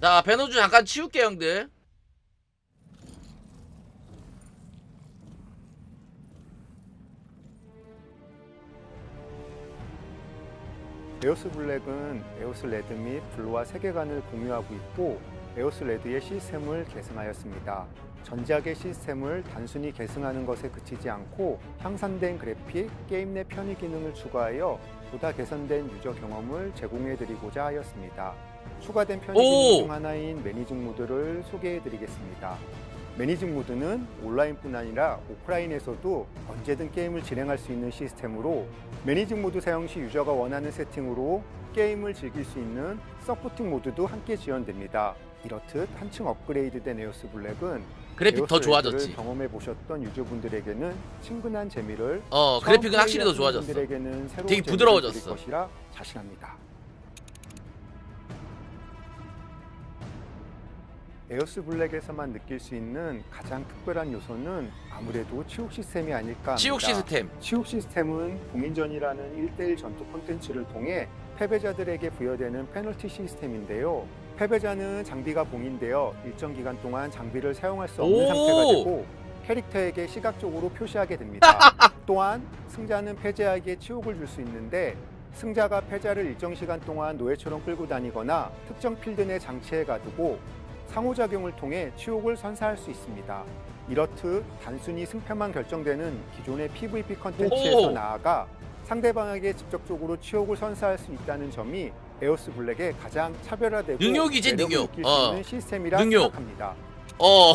자 배노주 잠깐 치울게 형들. 에오스 블랙은 에오스 레드 및 블루와 세계관을 공유하고 있고 에오스 레드의 시스템을 계승하였습니다. 전작의 시스템을 단순히 계승하는 것에 그치지 않고 향상된 그래픽, 게임 내 편의 기능을 추가하여 보다 개선된 유저 경험을 제공해드리고자 하였습니다. 추가된 편의 오! 기능 중 하나인 매니징 모드를 소개해드리겠습니다. 매니징 모드는 온라인뿐 아니라 오프라인에서도 언제든 게임을 진행할 수 있는 시스템으로 매니징 모드 사용 시 유저가 원하는 세팅으로 게임을 즐길 수 있는 서포팅 모드도 함께 지원됩니다. 이렇듯 한층 업그레이드된 에오스 블랙은 그래픽 더 에오스 좋아졌지 경험해 보셨던 유저분들에게는 친근한 재미를 어 처음 그래픽은 확실히 더 플레이하시는 좋아졌어 분들에게는 새로운 되게 재미를 부드러워졌어. 드릴 것이라 자신합니다. 에어스 블랙에서만 느낄 수 있는 가장 특별한 요소는 아무래도 치욕 시스템이 아닐까 합니다. 치욕 시스템 치욕 시스템은 공인전이라는 1대1 전투 콘텐츠를 통해 패배자들에게 부여되는 페널티 시스템인데요. 패배자는 장비가 봉인되어 일정 기간 동안 장비를 사용할 수 없는 오! 상태가 되고 캐릭터에게 시각적으로 표시하게 됩니다. 또한 승자는 패자에게 치욕을 줄 수 있는데 승자가 패자를 일정 시간 동안 노예처럼 끌고 다니거나 특정 필드 내 장치에 가두고 상호작용을 통해 치욕을 선사할 수 있습니다. 이렇듯 단순히 승패만 결정되는 기존의 PVP 컨텐츠에서 오! 나아가 상대방에게 직접적으로 치욕을 선사할 수 있다는 점이 에오스 블랙의 가장 차별화되고 매력을 능욕. 느낄 수 어. 있는 시스템이라 능욕. 생각합니다. 어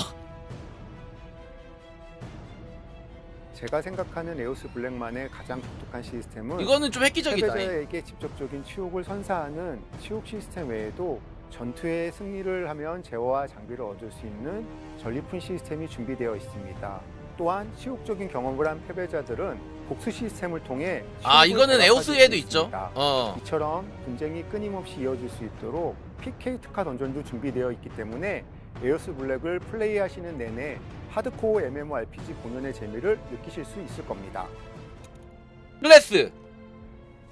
제가 생각하는 에오스 블랙만의 가장 독특한 시스템은 이거는 좀 획기적이다 패배자에게 직접적인 치욕을 선사하는 치욕 시스템 외에도 전투에 승리를 하면 제어와 장비를 얻을 수 있는 전리품 시스템이 준비되어 있습니다. 또한 치욕적인 경험을 한 패배자들은 복수 시스템을 통해 아 이거는 에오스에도 있죠. 어 이처럼 분쟁이 끊임없이 이어질 수 있도록 PK 특화 던전도 준비되어 있기 때문에 에오스 블랙을 플레이하시는 내내 하드코어 MMORPG 본연의 재미를 느끼실 수 있을 겁니다. 클래스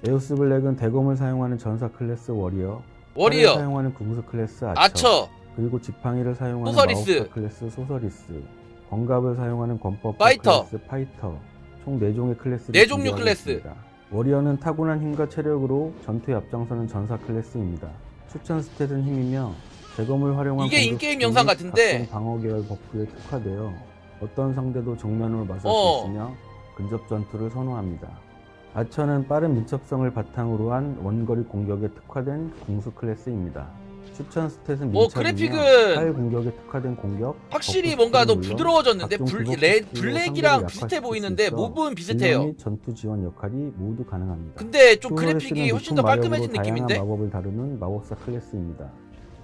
에오스 블랙은 대검을 사용하는 전사 클래스 워리어, 워리어 사용하는 궁수 클래스 아처, 아처 그리고 지팡이를 사용하는 소서리스. 마법사 클래스 소서리스, 권갑을 사용하는 권법 파이터. 클래스 파이터, 총 4종의 클래스를 네 종류 준비하고 클래스. 있습니다. 워리어는 타고난 힘과 체력으로 전투에 앞장서는 전사 클래스입니다. 추천 스탯은 힘이며 대검을 활용한 이게 인게임 영상 같은데. 방어 계열 버프에 특화되어 어떤 상대도 정면으로 맞설 어. 수 있으며 근접 전투를 선호합니다. 아처는 빠른 민첩성을 바탕으로 한 원거리 공격에 특화된 공수 클래스입니다. 추천 스탯은 뭐 그래픽은 활 공격에 특화된 공격, 확실히 뭔가 더 부드러워졌는데 기복 레, 블랙이랑 비슷해 보이는데 질량 비슷해요 및 전투 지원 역할이 모두 가능합니다. 근데 좀 그래픽이 훨씬 더 깔끔해진 느낌인데 마법을 다루는 마법사 클래스입니다.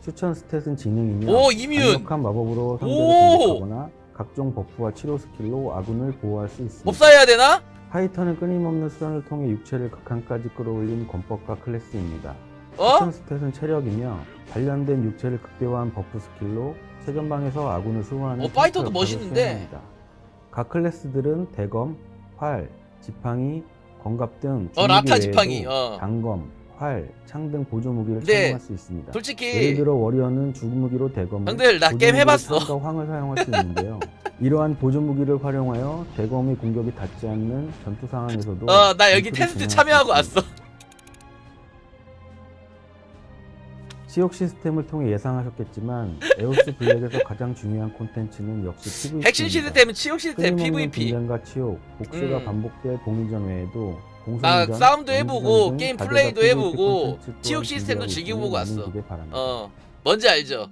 추천 스탯은 지능이며 오 이뮨 강력한 마법으로 상대를! 공격하거나 각종 버프와 치료 스킬로 아군을 보호할 수 있습니다. 법사해야 되나? 파이터는 끊임없는 수련을 통해 육체를 극한까지 끌어올린 권법과 클래스입니다. 어? 추천 스탯은 체력이며 단련된 육체를 극대화한 버프 스킬로 최전방에서 아군을 수호하는 어, 파이터도 멋있는데. 수행합니다. 각 클래스들은 대검, 활, 지팡이, 건갑 등 어 라타 지팡이 어 단검, 활, 창 등 보조 무기를 네. 사용할 수 있습니다. 예를 솔직히 들어 워리어는 주무기로 대검을, 형들 나 보조 게임 무기로 해봤어 창과 황을 사용할 수 있는데요. 이러한 보조 무기를 활용하여 대검의 공격이 닿지 않는 전투 상황에서도 어 나 여기 전투를 테스트 진행할 수 참여하고 있습니다. 지옥 시스템을 통해 예상하셨겠지만 에오스 블랙에서 가장 중요한 콘텐츠는 역시 PVP입니다. 핵심 시스템은 치욕 시스템 PVP 분쟁과 치욕, 복수가 음. 반복될 공인전 외에도 나 공성전, 싸움도 해보고 등 게임 플레이도 해보고 치욕 시스템도 준비하고 즐기고 있으니 보고 왔어. 어 뭔지 알죠?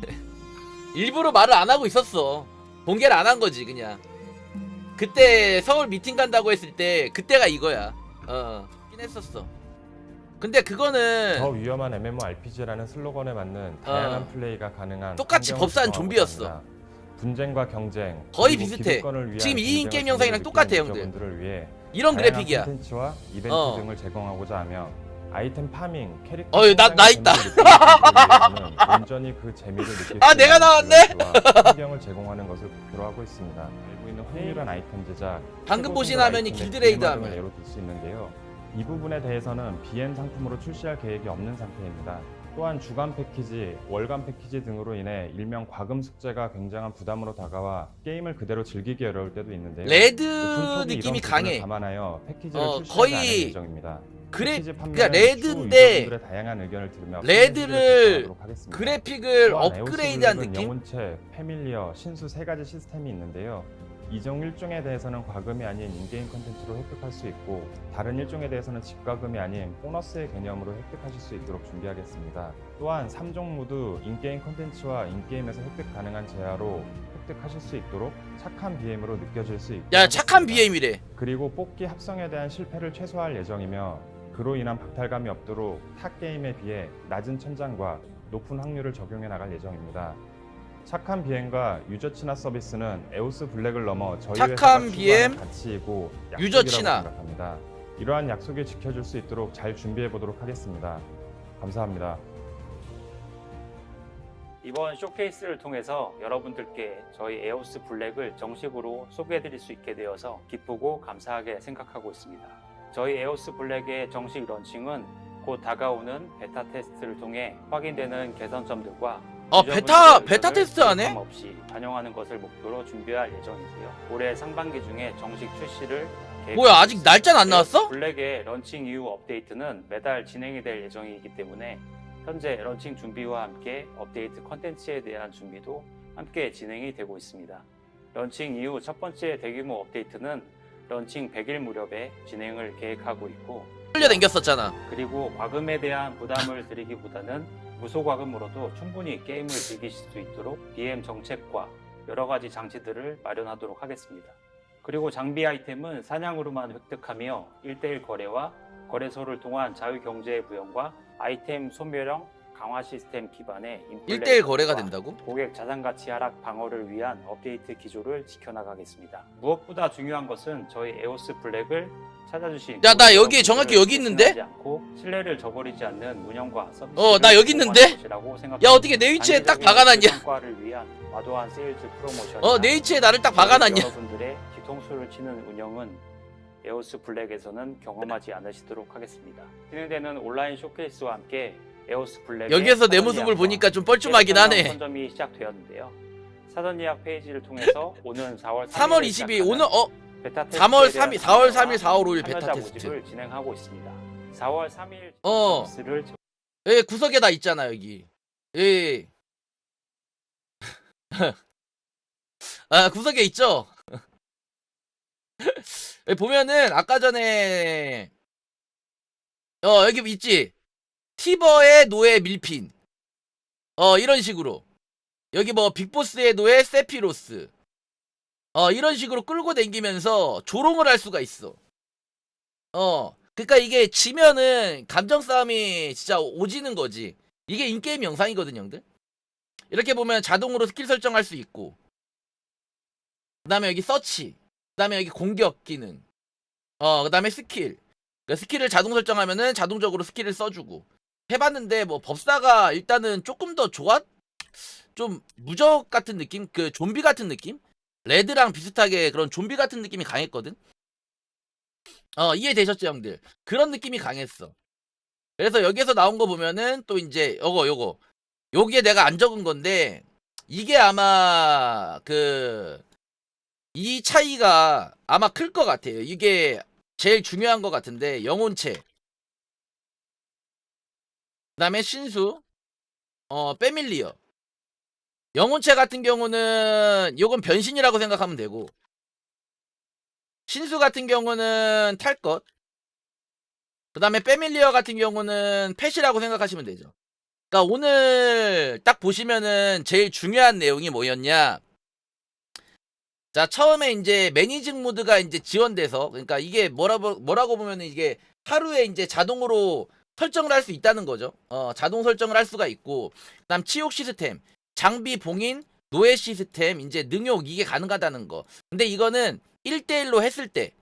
일부러 말을 안 하고 있었어. 공개를 안 한 거지 그냥. 그때 서울 미팅 간다고 했을 때 그때가 이거야. 어 긴 했었어 근데 그거는 더 위험한 MMORPG라는 슬로건에 맞는 다양한 어. 플레이가 가능한 똑같이 환경을 법사는 구성하고 좀비였어. 있습니다. 분쟁과 경쟁 거의 그리고 비슷해. 기득권을 위한 지금 이 인 게임 분쟁과 영상이랑 똑같아, 형들. 유저분들을 위해 이런 다양한 그래픽이야 콘텐츠와 이벤트 어. 등을 제공하고자 하며 아이템 파밍, 캐릭터 어이, 나- 나 있다. 는 온전히 그 재미를 느낄 아, 수 내가 있는 나왔네? 환경을 제공하는 것을 목표로 하고 있습니다. 알고 있는 확률한 아이템 제작, 방금 보신 화면이 길드레이드 화면. 예로 들 수 있는데요. 이 부분에 대해서는 BM 상품으로 출시할 계획이 없는 상태입니다. 또한 주간 패키지, 월간 패키지 등으로 인해 일명 과금 숙제가 굉장한 부담으로 다가와 게임을 그대로 즐기기 어려울 때도 있는데요. 레드 느낌이 강해. 감안하여 패키지를 어, 거의 예정입니다. 그래 그러니까 레드인데 레드를. 그래픽을 업그레이드한 느낌? 영혼체, 패밀리어, 신수 세 가지 시스템이 있는데요. 이종 1종에 대해서는 과금이 아닌 인게임 컨텐츠로 획득할 수 있고 다른 1종에 대해서는 직과금이 아닌 보너스의 개념으로 획득하실 수 있도록 준비하겠습니다. 또한 3종 모두 인게임 컨텐츠와 인게임에서 획득 가능한 제하로 획득하실 수 있도록 착한 BM으로 느껴질 수 있고 야 착한. BM이래. 그리고 뽑기 합성에 대한 실패를 최소화할 예정이며 그로 인한 박탈감이 없도록 타 게임에 비해 낮은 천장과 높은 확률을 적용해 나갈 예정입니다. 착한 비행과 유저 친화 서비스는 에오스 블랙을 넘어 저희 착한 BM, 가치이고 유저 약속이라고 친화. 생각합니다. 이러한 약속을 지켜줄 수 있도록 잘 준비해 보도록 하겠습니다. 감사합니다. 이번 쇼케이스를 통해서 여러분들께 저희 에오스 블랙을 정식으로 소개해드릴 수 있게 되어서 기쁘고 감사하게 생각하고 있습니다. 저희 에오스 블랙의 정식 런칭은 곧 다가오는 베타 테스트를 통해 확인되는 개선점들과 어 유저분들의 베타 의견을 베타 테스트 하네? 부족함 없이 반영하는 것을 목표로 준비할 예정이고요. 올해 상반기 중에 정식 출시를 뭐야 아직. 날짜는 안 나왔어? 에어스 블랙의 런칭 이후 업데이트는 매달 진행이 될 예정이기 때문에 현재 런칭 준비와 함께 업데이트 컨텐츠에 대한 준비도 함께 진행이 되고 있습니다. 런칭 이후 첫 번째 대규모 업데이트는 런칭 100일 무렵에 진행을 계획하고 있고 끌려 댕겼었잖아. 그리고 과금에 대한 부담을 드리기보다는 무소과금으로도 충분히 게임을 즐기실 수 있도록 BM 정책과 여러 가지 장치들을 마련하도록 하겠습니다. 그리고 장비 아이템은 사냥으로만 획득하며 1대1 거래와 거래소를 통한 자유경제의 구현과 아이템 소멸형 강화 시스템 기반의 인플레 1대1 거래가 와 된다고? 고객 자산 가치 하락 방어를 위한 업데이트 기조를 지켜나가겠습니다. 무엇보다 중요한 것은 저희 에오스 블랙을 찾아주신 야, 나 여기 정확히 여기 있는데? 않고 신뢰를 저버리지 않는 운영과 서비스. 어, 나 여기 있는데? 야 어떻게 내 위치에 딱 박아놨냐? 성과를 위한 과도한 세일즈 프로모션. 어 내 위치에 나를 딱 박아놨냐? 여러분들의 뒤통수를 치는 운영은 에오스 블랙에서는 경험하지 않으시도록 하겠습니다. 진행되는 온라인 쇼케이스와 함께 에오스 블랙 여기에서 내 모습을 보니까 좀 뻘쭘하긴 하네. 선점이 시작되었는데요. 사전 예약 페이지를 통해서 오는 4월 3월 22일 오늘 어 3월 3일 4월 3일 4월 5일 베타 테스트. 진행하고 있습니다. 4월 3일 어. 서비스를 여기 구석에 다 있잖아 여기. 예. 아 구석에 있죠. 여기 보면은 아까 전에 어 여기 있지. 티버의 노예 밀핀. 어 이런 식으로 여기 뭐 빅보스의 노예 세피로스. 어 이런 식으로 끌고 다니면서 조롱을 할 수가 있어. 어 그러니까 이게 지면은 감정 싸움이 진짜 오지는 거지. 이게 인게임 영상이거든, 형들. 이렇게 보면 자동으로 스킬 설정할 수 있고. 그 다음에 여기 서치. 그 다음에 여기 공격 기능. 어, 그 다음에 스킬. 그 스킬을 자동 설정하면은 자동적으로 스킬을 써주고. 해봤는데 뭐 법사가 일단은 조금 더 좋아. 좀 무적 같은 느낌, 그 좀비 같은 느낌. 레드랑 비슷하게 그런 좀비 같은 느낌이 강했거든. 어 이해되셨죠 형들 그런 느낌이 강했어 그래서 여기에서 나온 거 보면은 또 이제 요거 요거 요게 내가 안 적은 건데 이게 아마 그 이 차이가 아마 클 것 같아요 이게 제일 중요한 것 같은데 영혼체 그 다음에 신수 어 패밀리어 영혼체 같은 경우는 요건 변신이라고 생각하면 되고 신수 같은 경우는 탈 것. 그 다음에 패밀리어 같은 경우는 펫이라고 생각하시면 되죠. 그러니까 오늘 딱 보시면은 제일 중요한 내용이 뭐였냐. 자, 처음에 이제 매니징 모드가 이제 지원돼서, 그러니까 이게 뭐라고, 뭐라고 보면은 이게 하루에 이제 자동으로 설정을 할 수 있다는 거죠. 어, 자동 설정을 할 수가 있고, 그 다음 치욕 시스템, 장비 봉인, 노예 시스템, 이제 능욕, 이게 가능하다는 거. 근데 이거는 1대1로 했을 때,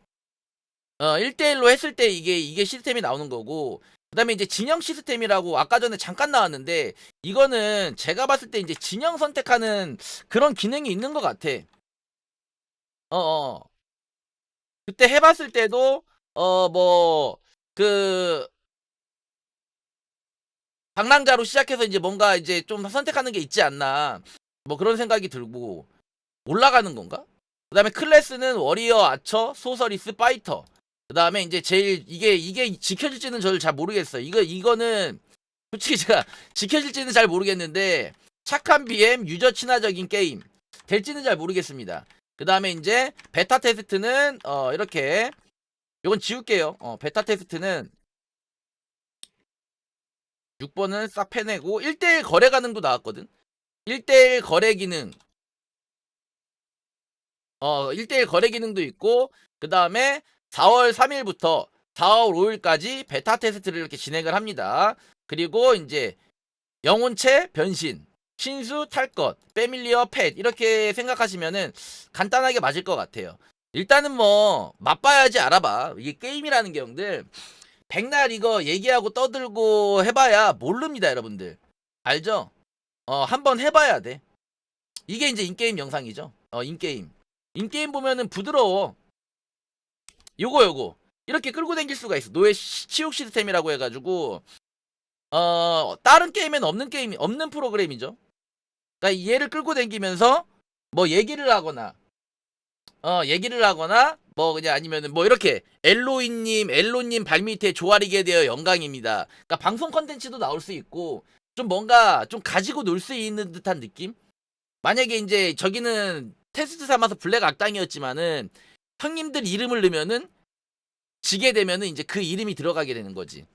어, 1대1로 했을 때 이게, 이게 시스템이 나오는 거고, 그다음에 이제 진영 시스템이라고 아까 전에 잠깐 나왔는데 이거는 제가 봤을 때 이제 진영 선택하는 그런 기능이 있는 것 같아. 어, 어. 그때 해봤을 때도 어 뭐 그 방랑자로 시작해서 이제 뭔가 이제 좀 선택하는 게 있지 않나 뭐 그런 생각이 들고 올라가는 건가? 그 다음에 클래스는 워리어, 아처, 소서리스, 파이터. 그 다음에 이제 제일 이게 이게 지켜질지는 저를 잘 모르겠어요. 이거 이거는 솔직히 제가 지켜질지는 잘 모르겠는데 착한 BM 유저 친화적인 게임 될지는 잘 모르겠습니다. 그 다음에 이제 베타 테스트는 어 이렇게 요건 지울게요. 어 베타 테스트는 6번은 싹 패내고 1대1 거래 가능도 나왔거든. 1대1 거래 기능 어 1대1 거래 기능도 있고 그 다음에 4월 3일부터 4월 5일까지 베타 테스트를 이렇게 진행을 합니다. 그리고 이제 영혼체 변신, 신수 탈 것, 패밀리어 펫 이렇게 생각하시면은 간단하게 맞을 것 같아요. 일단은 뭐 맛봐야지 알아봐. 이게 게임이라는 게 형들 백날 이거 얘기하고 떠들고 해봐야 모릅니다, 여러분들. 알죠? 어 한번 해봐야 돼. 이게 이제 인게임 영상이죠. 어 인게임. 인게임 보면은 부드러워. 요거 요거 이렇게 끌고 다닐 수가 있어 노예 시- 치욕 시스템이라고 해가지고 어 다른 게임에는 없는 게임이 없는 프로그램이죠 그러니까 얘를 끌고 다니면서 뭐 얘기를 하거나 어 얘기를 하거나 뭐 그냥 아니면은 뭐 이렇게 엘로이님 엘로님 발밑에 조아리게 되어 영광입니다 그러니까 방송 컨텐츠도 나올 수 있고 좀 뭔가 좀 가지고 놀 수 있는 듯한 느낌 만약에 이제 저기는 테스트 삼아서 블랙 악당이었지만은 형님들 이름을 넣으면은 지게 되면은 이제 그 이름이 들어가게 되는 거지.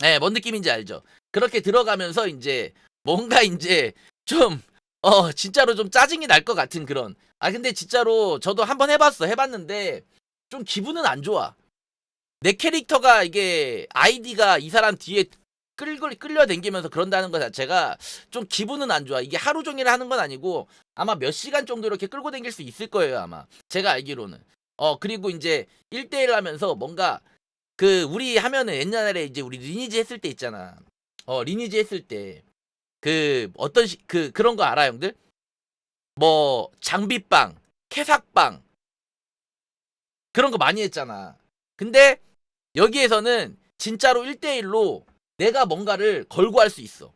네, 뭔 느낌인지 알죠? 그렇게 들어가면서 이제 뭔가 이제 좀, 어, 진짜로 좀 짜증이 날 것 같은 그런. 아, 근데 진짜로 저도 한번 해봤어. 해봤는데 좀 기분은 안 좋아. 내 캐릭터가 이게 아이디가 이 사람 뒤에 끌고 끌려 댕기면서 그런다는 것 자체가 좀 기분은 안 좋아. 이게 하루 종일 하는 건 아니고 아마 몇 시간 정도 이렇게 끌고 댕길 수 있을 거예요, 아마. 제가 알기로는. 어, 그리고 이제 1대1 하면서 뭔가 그 우리 하면은 옛날에 이제 우리 리니지 했을 때 있잖아. 어, 리니지 했을 때 그 어떤 시, 그 그런 거 알아, 형들? 뭐 장비빵, 캐삭빵 그런 거 많이 했잖아. 근데 여기에서는 진짜로 1대1로 내가 뭔가를 걸고 할 수 있어.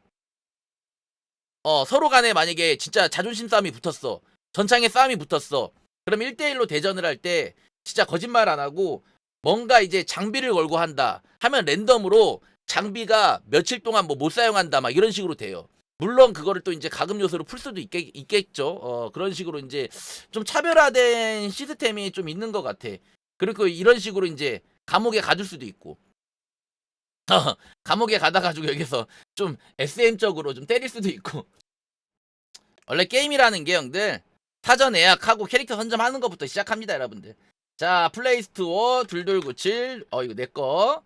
어, 서로 간에 만약에 진짜 자존심 싸움이 붙었어. 전창에 싸움이 붙었어. 그럼 1대1로 대전을 할 때 진짜 거짓말 안 하고 뭔가 이제 장비를 걸고 한다 하면 랜덤으로 장비가 며칠 동안 뭐 못 사용한다 막 이런 식으로 돼요. 물론 그거를 또 이제 가금 요소로 풀 수도 있겠, 있겠죠. 어, 그런 식으로 이제 좀 차별화된 시스템이 좀 있는 것 같아. 그리고 이런 식으로 이제 감옥에 가둘 수도 있고. 어, 감옥에 가다가지고 여기서 좀 SM적으로 좀 때릴 수도 있고. 원래 게임이라는 게 형들 사전 예약하고 캐릭터 선점하는 것부터 시작합니다, 여러분들. 자, 플레이스토어 둘둘97. 어, 이거 내 거.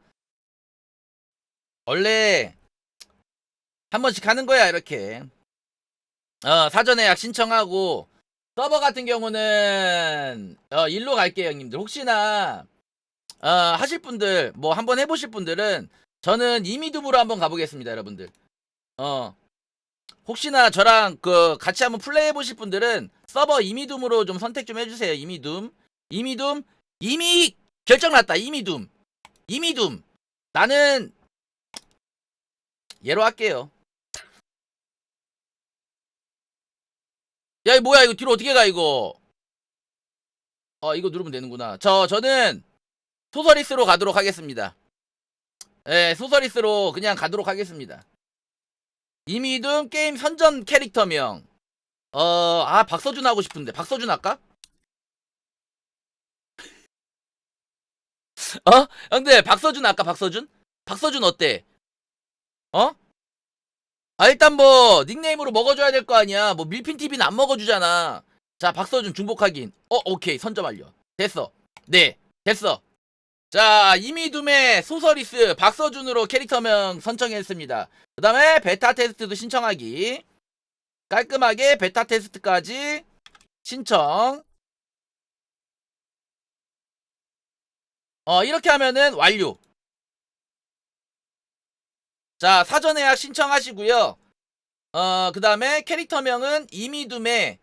원래 한 번씩 하는 거야, 이렇게. 어, 사전 예약 신청하고 서버 같은 경우는 어, 일로 갈게요, 형님들. 혹시나 어, 하실 분들 뭐 한번 해 보실 분들은 저는 이미둠으로 한번 가보겠습니다, 여러분들. 어. 혹시나 저랑 그 같이 한번 플레이 해보실 분들은 서버 이미둠으로 좀 선택 좀 해주세요. 이미둠, 이미둠, 이미 결정났다. 이미둠, 이미둠. 나는 얘로 할게요. 야, 이 뭐야 이거 뒤로 어떻게 가 이거? 어, 이거 누르면 되는구나. 저 저는 소서리스로 가도록 하겠습니다. 예, 소서리스로 그냥 가도록 하겠습니다. 이미둠 게임 선전 캐릭터명. 어, 아, 박서준 하고 싶은데. 박서준 할까? 어? 형들, 박서준 할까, 박서준? 박서준 어때? 어? 아, 일단 뭐, 닉네임으로 먹어줘야 될 거 아니야. 뭐, 밀핀TV는 안 먹어주잖아. 자, 박서 준 중복하긴. 어, 오케이. 선점 완료. 됐어. 네, 됐어. 자, 이미둠의 소서리스 박서준으로 캐릭터명 선정했습니다. 그 다음에 베타 테스트도 신청하기. 깔끔하게 베타 테스트까지 신청. 어, 이렇게 하면은 완료. 자 사전 예약 신청하시고요. 어 그 다음에 캐릭터명은 이미둠에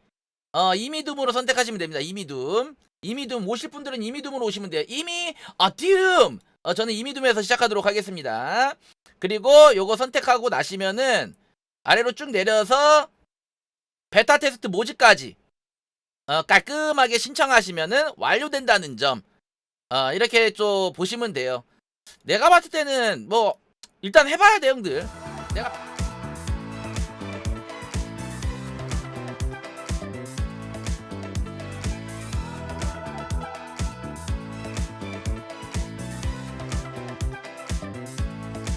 어 이미둠으로 선택하시면 됩니다. 이미둠. 이미둠 오실 분들은 이미둠으로 오시면 돼요. 이미 아디움. 어 저는 이미둠에서 시작하도록 하겠습니다. 그리고 요거 선택하고 나시면은 아래로 쭉 내려서 베타 테스트 모집까지 어, 깔끔하게 신청하시면은 완료된다는 점 어, 이렇게 좀 보시면 돼요. 내가 봤을 때는 뭐 일단 해봐야 돼 형들. 내가